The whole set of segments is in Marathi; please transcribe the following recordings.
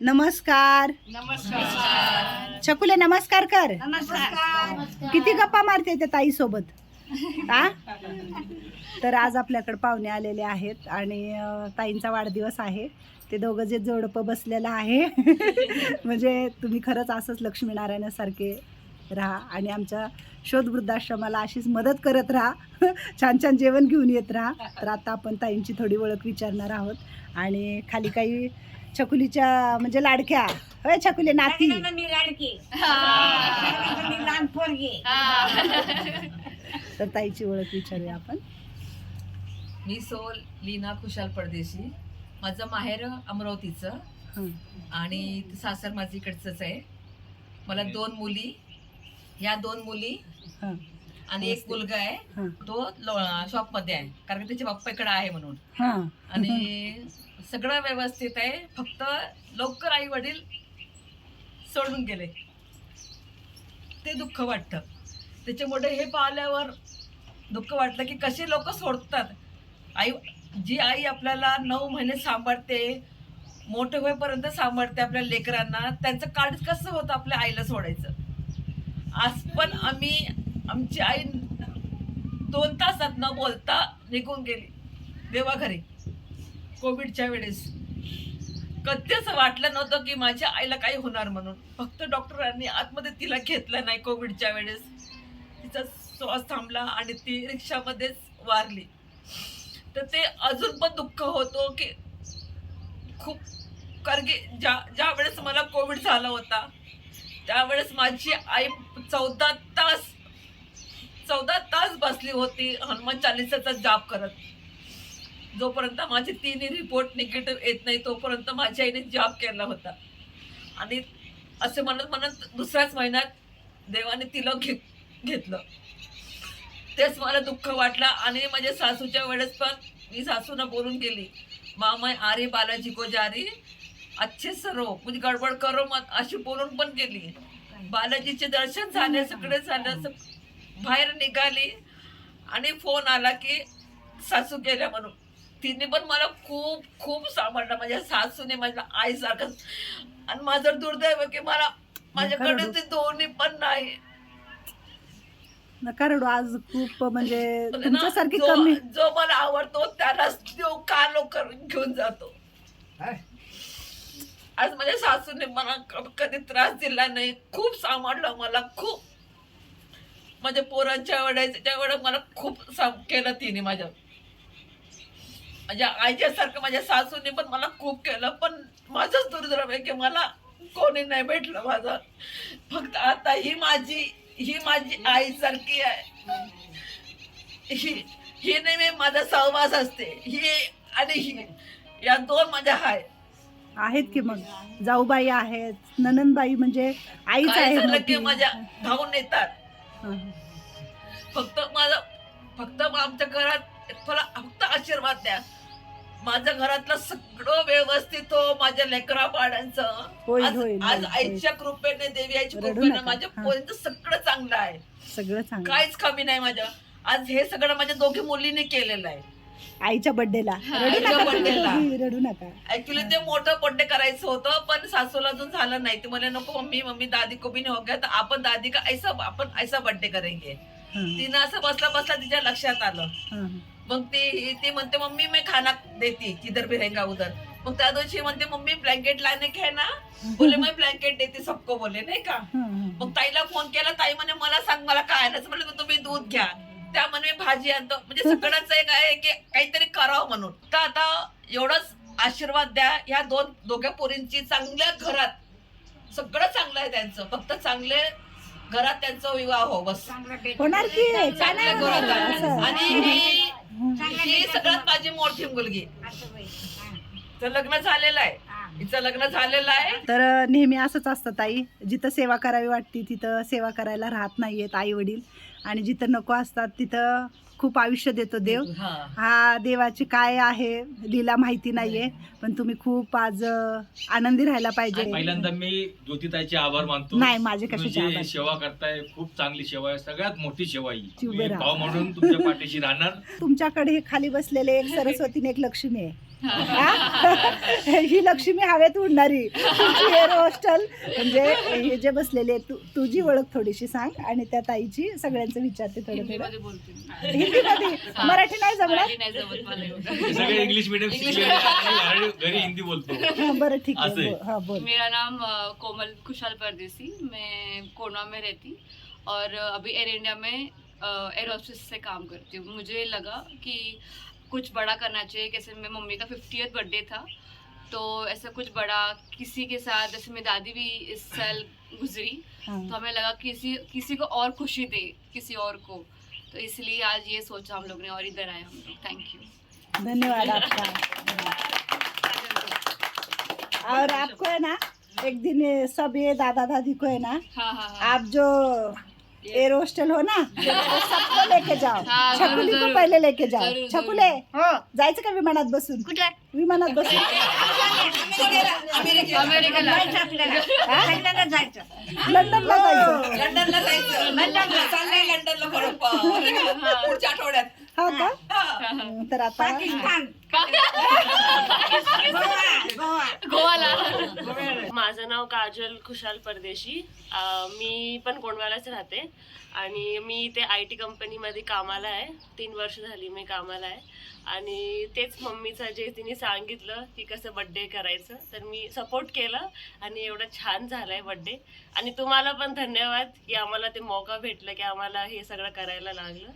नमस्कार. छकुले नमस्कार कर. किती गप्पा मारते त्या ताई सोबत हा तर आज आपल्याकडे पाहुणे आलेले आहेत आणि ताईंचा वाढदिवस आहे. ते दोघं जे जोडपं बसलेलं आहे म्हणजे तुम्ही खरंच असंच लक्ष्मीनारायणासारखे राहा आणि आमच्या शोध वृद्धाश्रमाला अशीच मदत करत राहा. छान छान जेवण घेऊन येत राहा. तर आता आपण ताईंची थोडी ओळख विचारणार आहोत. आणि खाली काही छकुलीच्या म्हणजे लाडक्या. होय छकुले नाती. मी लाडकी. मी लहान पोरगी. तर ताईची ओळख विचारूया आपण. मी सो लीना खुशाल परदेशी. माझं माहेर अमरावतीचं. हं. आणि सासर माझं इकडचंच आहे. मला दोन मुली. या दोन मुली हं. आणि एक मुलगा आहे. हं. तो शॉपमध्ये आहे. कारण की त्याच्या बाप्पा इकडे आहे म्हणून. हं. आणि सगळं व्यवस्थित आहे. फक्त लवकर आई वडील सोडून गेले. ते दुःख वाटतं. त्याच्यामुळे हे पाहिल्यावर दुःख वाटलं की कसे लोक सोडतात? आई जी आई आपल्याला नऊ महिने सांभाळते मोठे होईपर्यंत सांभाळते आपल्या लेकरांना त्यांचं कार्ड कसं होतं आपल्या आईला सोडायचं? आज पण आम्ही आमची आई दोन तासात न बोलता निघून गेली देवाघरी. कोविडच्या वेळेस. कधी असं वाटलं नव्हतं की माझ्या आईला काही होणार म्हणून? फक्त डॉक्टरांनी आतमध्ये तिला घेतलं नाही कोविडच्या वेळेस. तिचा श्वास थांबला आणि ती रिक्षामध्येच वारली. तर ते अजून पण दुःख होतो की खूप कारण की ज्या ज्या वेळेस मला कोविड झाला होता त्यावेळेस माझी आई चौदा तास चौदा तास बसली होती हनुमान चालिसाचा जाप करत. जोपर्यंत माझे तिन्ही रिपोर्ट निगेटिव्ह येत नाही तोपर्यंत माझ्या आईने जॉब केला होता. आणि असे म्हणत म्हणत दुसऱ्याच महिन्यात देवाने तिला घे घेतलं. तेच मला दुःख वाटलं आणि माझ्या सासूच्या वेळेस पण मी सासूनं बोलून गेली मामाय आरे बालाजी को जारी अच्छे सरो म्हणजे गडबड करो मत अशी बोलून पण गेली. बालाजीचे दर्शन झाले सगळे झालं बाहेर निघाली आणि फोन आला की सासू गेल्या म्हणून. तिने पण मला खूप खूप सांभाळलं. माझ्या सासूने माझ्या आईसारखं. आणि माझं दुर्दैव की मला माझ्याकडे ते दोन्ही पण नाही. नका रडू. आज खूप म्हणजे ना, तुमच्यासारखी जो- कमी. जो मला आवडतो त्यालाच देव का लोकर घेऊन जातो? आज माझ्या सासूने मला कधी त्रास दिला नाही. खूप सांभाळलं मला खूप. माझ्या पोरांच्या वेळेच्या वेळेस मला खूप साम- केलं तिने माझ्या माझ्या आईच्यासारखं माझ्या सासूने पण मला खूप केलं पण माझंच दुर्दैव आहे की मला कोणी नाही भेटलं माझं. फक्त आता ही माझी ही माझी आईसारखी आहे. ही ही नेहमी माझा सहवास असते. ही आणि ही या दोन माझ्या हाय आहेत की मग? जाऊबाई आहेत ननंदबाई म्हणजे आईच काय आहे झालं की मोठी. माझ्या धावून येतात. फक्त माझं फक्त आमच्या घरात मला फक्त आशीर्वाद द्या. माझ्या घरातलं सगळं व्यवस्थित हो माझ्या लेकरा पाड्यांचं होईल, आज आईच्या कृपेने देवी आईच्या कृपेने. माझ्या. पोरींचं सगळं चांगलं आहे. सगळं चांगलं. काहीच कमी नाही माझ्या. आज हे सगळं माझ्या दोघी मुलींनी केलेलं आहे. आईच्या बर्थडेला रडू नका ऍक्च्युली ते मोठं बर्थडे करायचं होतं पण सासूला अजून झालं नाही. ते म्हणे नको मम्मी मम्मी दादी को भी नहीं हो गया तर आपण दादी का ऐसा आपण ऐसा बर्थडे करेंगे. तिनं असं बसला बसला तिच्या लक्षात आलं. मग ती ती म्हणते मम्मी मी खाना देती किधर भी रहेगा उधर. मग त्या दिवशी म्हणते मम्मी ब्लँकेट लाने के है ना? बोले मैं ब्लँकेट देते सबको बोले नाही का. मग ताईला फोन केला ताई म्हणे मला सांग मला काय आणायचं म्हणलं तुम्ही दूध घ्या. त्या म्हणे मी भाजी आणतो. म्हणजे सगळ्यांचं एक आहे की काहीतरी करावं म्हणून. तर आता एवढंच आशीर्वाद द्या ह्या दोन दोघ्या पोरींची चांगल्या घरात. सगळं चांगलं आहे त्यांचं. फक्त चांगले घरात त्यांचा विवाह हो बस. होणार की नाही? होणार? असं. आणि ही ही सगळ्यात माझी मोठी मुलगी. तर लग्न झालेलं आहे. हिचं लग्न झालेलं आहे. तर नेहमी असंच असतं ताई. जिथं सेवा करावी वाटते तिथं सेवा करायला राहत नाहीयेत आई वडील आणि जिथं नको असतात तिथं खूप आयुष्य देतो देव. हा. हा देवाची काय आहे लीला माहिती नाहीये. पण तुम्ही खूप आज आनंदी राहायला पाहिजे. पहिल्यांदा मी ज्योतिताईचे आभार मानतो. नाही, माझे तुम्ही कशाचे जी आभार? सेवा करताय खूप चांगली सेवा आहे. सगळ्यात मोठी सेवा आहे मी. भाव म्हणून तुमच्या पाठीशी राहणार. तुमच्याकडे हे खाली बसलेले एक सरस्वतीने एक लक्ष्मी आहे. हा? लक्ष्मी हवेत उडणारी तुमची हेअर हॉस्टेल. म्हणजे हे जे बसलेले तू तुझी ओळख थोडीशी सांग आणि त्या ताईची सगळ्यांचं विचारते थोडं थोडं. हिंदीमध्ये? मराठी नाही जमणार? सगळे इंग्लिश मिडियम आणि घरी- हिंदी बोलतो. हा बरं ठीक आहे. असं आहे. बोल. हा बोल. मेरा नाम अ, कोमल खुशहाल परदेसी. मैं कोरना में रहती. और अभी एयर इंडिया में एयर हॉस्टेस से काम करती हूँ. मुझे लगा कि कुछ बड़ा करना चाहिए। कैसे मेरी मम्मी का फिफ्टियथ बर्थडे था तो ऐसा कुछ बड़ा किसी के साथ जैसे मेरी दादी भी इस साल गुजरी हा. तो हमें लगा किसी किसी को और खुशी दे किसी और को। तो इसलिए आज ये सोचा हम लोग ने और इधर आए हम लोग। थैंक यू धन्यवाद आपका। और आपको है ना एक दिन सब ये दादा दादी को है ना हाँ हाँ हाँ। आप जो एयर हॉस्टेल हो ना. सबको लेके जाओ. हाँ, जरूर, छकुली को. पहिले लेके जाओ. छकुले हो. जायचं का विमानात बसून? विमानात बसून. अमेरिकेला जायचं आपल्याला लंडनला जायचं. लंडनला जायचं. लंडनला जायचं. लंडनला. चाललंय लंडनला बरोबर. पुढच्या आठवड्यात. हा का? तर आता पाकिस्तान. गोवा गोवा गोवाला माझं नाव काजल खुशाल परदेशी. अं, मी पण कोंडवालाच राहते. आणि मी इथे आय टी कंपनीमध्ये कामाला आहे. तीन वर्ष झाली मी कामाला आहे. आणि तेच मम्मीचं जे तिने सांगितलं की कसं बड्डे करायचं तर मी सपोर्ट केलं. आणि एवढं छान झालं आहे बड्डे आणि तुम्हाला पण धन्यवाद की आम्हाला ते मौका भेटलं की आम्हाला हे सगळं करायला लागलं.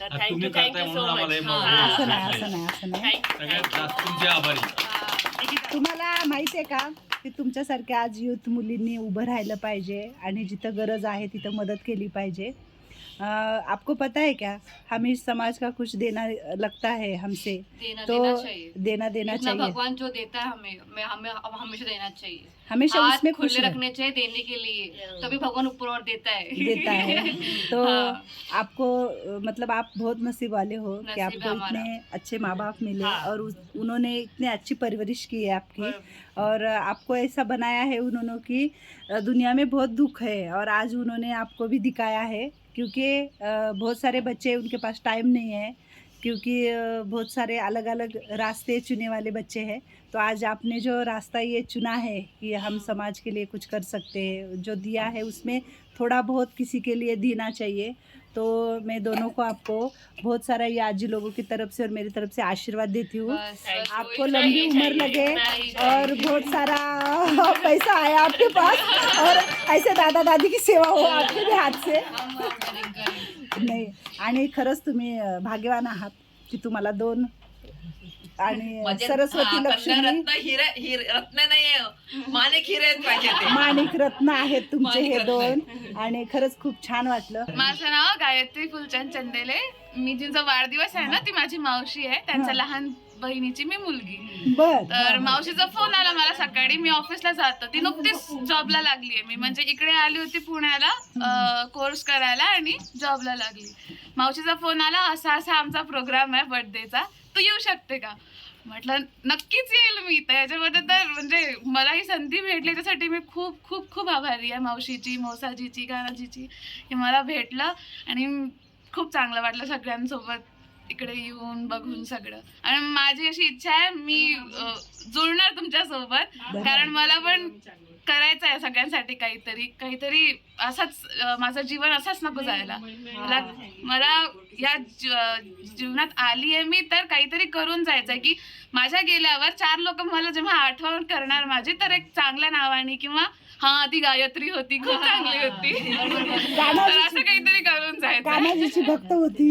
तर थँक्यू थँक्यू म्हणून सो आम्हाला हे मच मौका असं नाही. असं नाही असं नाही. सगळ्यात जास्त तुमचे आभारी. तुम्हाला माहिती आहे का की तुमच्यासारख्या आज युथ मुलींनी उभं राहिलं पाहिजे आणि जिथं गरज आहे तिथं मदत केली पाहिजे. आपको पता है क्या? हमें इस समाज का कुछ देना लगता है हमसे। देना तो देना चाहिए। देना देना चाहिए। भगवान जो देता है हमें मैं हमें अब हमेशा देना चाहिए। हमेशा उसमें खुश खुले रखने चाहिए देने के लिए। तभी भगवान ऊपर और देता है। देता है। तो हाँ। आपको मतलब आप बहुत नसीब वाले हो कि आपको इतने अच्छे माँ बाप मिले हाँ। और उन्होंने इतने अच्छी परवरिश की है आपकी। और आपको ऐसा बनाया है उन्होंने कि दुनिया में बहुत दुख है और आज उन्होंने आपको भी दिखाया है। क्योंकि बहुत सारे बच्चे उनके पास टाइम नहीं है, क्योंकि बहुत सारे अलग अलग रास्ते चुने वाले बच्चे हैं। तो आज आपने जो रास्ता ये चुना है कि हम समाज के लिए कुछ कर सकते हैं, जो दिया है उसमें थोड़ा बहुत किसी के लिए देना चाहिए। तो मैं दोनों को आपको बहुत सारा ये आजी लोगों की तरफ से और मेरी तरफ से आशीर्वाद देती हूँ। आपको लंबी उम्र लगे और। बहुत सारा पैसा आया आपके पास और ऐसे दादा दादी की सेवा हो आपके भी हाथ से। नाही आणि खरंच तुम्ही भाग्यवान आहात की तुम्हाला दोन आणि म्हणजे सरस्वती लक्ष्मी रत्न हिरे हिर रत्न नाहीये माणिक हिरे आहेत पाहिजे माणिक रत्न आहेत तुमचे हे दोन. आणि खरंच खूप छान वाटलं. माझं नाव गायत्री फुलचंद चंदेले. मी जिचा वाढदिवस आहे ना ती माझी मावशी आहे. त्यांच्या लहान बहिणीची मी मुलगी. बर. तर मावशीचा फोन आला मला सकाळी. मी ऑफिसला जातो. ती नुकतीच जॉबला लागली आहे मी. म्हणजे इकडे आली होती पुण्याला कोर्स करायला आणि जॉबला लागली. मावशीचा फोन आला असा असा आमचा प्रोग्राम आहे बर्थडेचा. तू येऊ शकते का? म्हटलं नक्कीच येईल मी. तर याच्यामध्ये तर म्हणजे मला ही संधी भेटली. त्यासाठी मी खूप खूप खूप आभारी आहे मावशीची मोसाजीची कानाजीची हे मला भेटलं आणि खूप चांगलं वाटलं सगळ्यांसोबत. इकडे येऊन बघून सगळं. आणि माझी अशी इच्छा आहे मी जुळणार तुमच्यासोबत. कारण मला पण करायचं आहे सगळ्यांसाठी काहीतरी. काहीतरी असाच माझं जीवन असंच नको जायला. मला मला या जीवनात आली आहे मी तर काहीतरी करून जायचं आहे की माझ्या गेल्यावर चार लोक मला जेव्हा आठवण करणार माझी तर एक चांगल्या नावाने किंवा हा ती गायत्री होती खूप चांगली होती. तर असं काहीतरी करून जायचं. कानाजीची भक्त होती.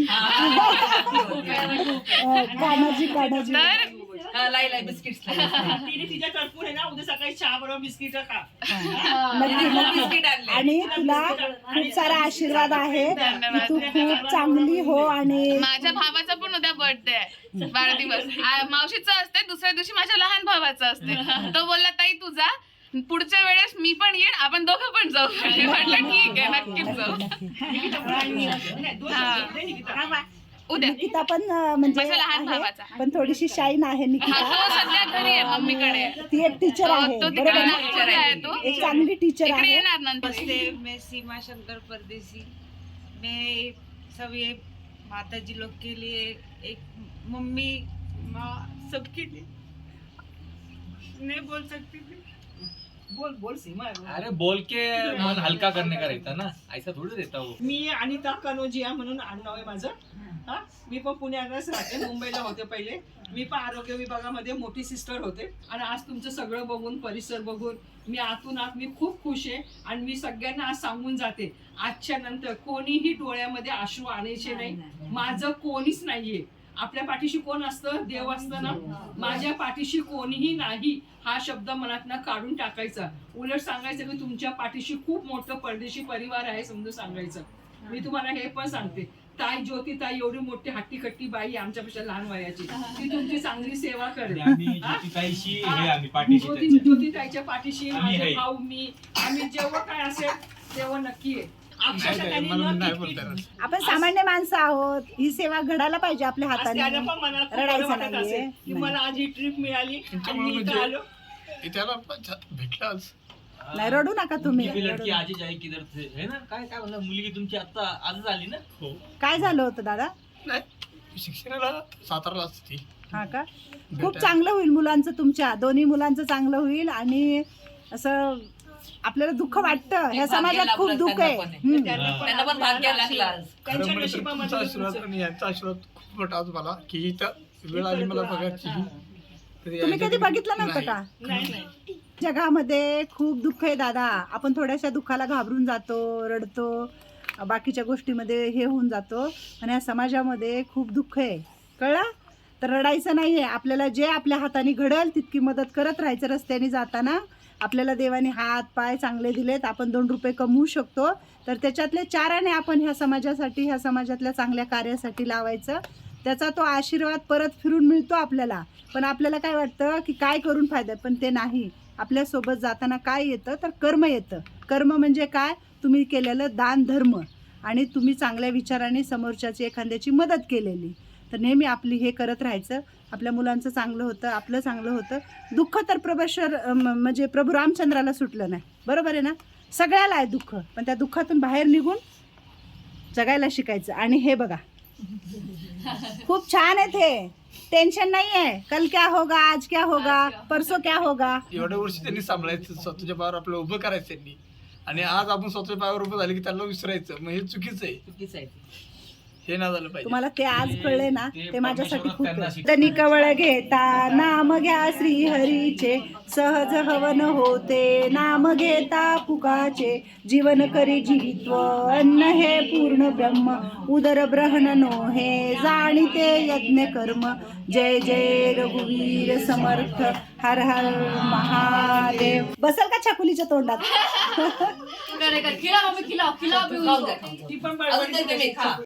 अं, कानाजी कानाजी तर हा, लाई लाई बिस्किट्स तिने तिच्या कर्पूर आहे ना उद्या सकाळी चहा बरोबर बिस्किट खा. नक्की नक्की. बिस्किट आणले. आणि तुला खूप सारा आशीर्वाद आहे. की तू खूप चांगली हो आणि माझ्या भावाचा पण उद्या बर्थडे आहे. वाढदिवस. आ- मावशीचा असते दुसऱ्या दिवशी माझ्या लहान भावाचा असते तो बोलला ताई तुझा पुढच्या वेळेस मी पण येईन आपण दोघं पण जाऊ. म्हटलं ठीक आहे नक्कीच जाऊ. हा. उद्या. निकिता पण म्हणजे लहान भावाचा. पण थोडीशी शाईन आहे हा निकिता तो सध्या घरी आहे मम्मीकडे ती एक टीचर आहे तो बरोबर तिकडे ना? नागपूरला आहे तो. एक चांगली टीचर इकडे आहे. येणार नंतर. नमस्ते मैं सीमा शंकर परदेसी मैं सब ये माता जी लोग के लिए एक मम्मी माँ सबके लिए नहीं बोल सकती थी? बोल बोल सीमा. अरे बोल के मन हल्का करने का रहता ना. ऐसा थोड़ी रहता वो मी अनिता कनोजिया म्हणून आडनाव आहे माझं. हा? मी पण पुण्यालाच राहते मुंबईला होते पहिले. मी पण आरोग्य विभागामध्ये मोठी सिस्टर होते. आणि आज तुमचं सगळं बघून परिसर बघून मी आतून आत मी खूप खुश आहे. आणि मी सगळ्यांना आज सांगून जाते आजच्या नंतर कोणीही डोळ्यामध्ये अश्रू आणायचे नाही. माझं कोणीच नाहीये. आपल्या पाठीशी कोण असतं? देव असतं ना? माझ्या पाठीशी कोणीही नाही हा शब्द मनातनं काढून टाकायचा. उलट सांगायचं की तुमच्या पाठीशी खूप मोठं परदेशी परिवार आहे समजून सांगायचं. मी तुम्हाला हे पण सांगते. ताई ज्योती ताई एवढी मोठी हट्टी कट्टी बाई आहे आमच्यापेक्षा लहान वयाची. ती तुमची चांगली सेवा करेल आम्ही? ज्योतिताईशी आम्ही पाठीशी ज्योती ताईच्या पाठीशी माझे. भाऊ मी आम्ही जेव्हा काय असेल तेव्हा नक्की आहे अक्षरशः त्यांनी न किटकिट- आपण सामान्य माणसं आहोत. ही सेवा घडायला पाहिजे आपल्या आज त्याला हाताने पण मनात खूप रडायचं वाटत नाहीये. असेल की नाही. मला आज ही ट्रिप मिळाली आणि मी इथं आलो. त्याला भेटलाच नाही रडू नका तुम्ही मुलगी लडकी आजी. जाई किधर थे है ना काय काय म्हणलं मुलगी तुमची आता आजच आली ना हो. काय झालं होतं दादा? नाही शिक्षणाला साताराला असते. ती हा का? खूप भेटायला. चांगलं होईल मुलांचं तुमच्या. दोन्ही मुलांचं चांगलं होईल आणि असं आपल्याला दुःख वाटतं. ह्या समाजात खूप दुःख आहे. त्यांना पण. हम्म. त्यांना पण त्यांना पण भाग्य लागलं. आज खरं त्यांच्या म्हणजे तुमचा नशिबामध्ये आशीर्वाद तुमचं. आणि यांचा आशीर्वाद खूप मोठा आज मला की इथं वेळ आली मला बघायची तर तुम्ही कधी बघितलं नव्हतं नाही. का? नाही नाही. जगामध्ये खूप दुःख आहे दादा. आपण थोड्याशा दुःखाला घाबरून जातो रडतो. बाकीच्या गोष्टीमध्ये हे होऊन जातो. आणि या समाजामध्ये खूप दुःख आहे. कळलं? तर रडायचं नाही आहे आपल्याला जे आपल्या हाताने घडल तितकी मदत करत राहायचं रस्त्याने जाताना. आपल्याला देवाने हात पाय चांगले दिलेत आपण दोन रुपये कमवू शकतो. तर त्याच्यातले चाराने आपण ह्या समाजासाठी ह्या समाजातल्या चांगल्या कार्यासाठी लावायचं. त्याचा तो आशीर्वाद परत फिरून मिळतो आपल्याला. पण आपल्याला काय वाटतं की काय करून फायदा? आहे? पण ते नाही. आपल्यासोबत जाताना काय येतं? तर कर्म येतं. कर्म म्हणजे काय? तुम्ही केलेलं दान धर्म. आणि तुम्ही चांगल्या विचाराने समोरच्याची एखाद्याची मदत केलेली. तर नेहमी आपली हे करत राहायचं. आपल्या मुलांचं चांगलं होतं आपलं चांगलं होतं. दुःख तर प्रभेश्वर म्हणजे प्रभू रामचंद्राला सुटलं नाही. बरोबर आहे ना? सगळ्याला आहे दुःख पण त्या दुःखातून बाहेर निघून जगायला शिकायचं. आणि हे बघा. खूप छान आहे ते. टेन्शन नाही आहे कल क्या होगा? आज क्या होगा? परसो क्या होगा? एवढ्या वर्षी त्यांनी सांभाळायचं. स्वतःच्या पायावर आपल्याला उभं करायचं त्यांनी. आणि आज आपण स्वतःच्या पायावर उभं झालं की त्यांना विसरायचं. मग हे चुकीचं आहे. चुकीचं आहे हे ना झालं पाहिजे. तुम्हाला ते आज कळले ना ते माझ्यासाठी खूप. त्यांना कवळ घेता नाम घ्या श्री हरीचे सहज हवन होते नाम घेता पुकाचे जीवन करी जीवित्व अन्न हे पूर्ण ब्रह्म. उदर ब्रहण हे जाणीते यज्ञ कर्म. जय जय रघुवीर समर्थ हर हर महादेव. बसल का छकुलीच्या तोंडात. ती पण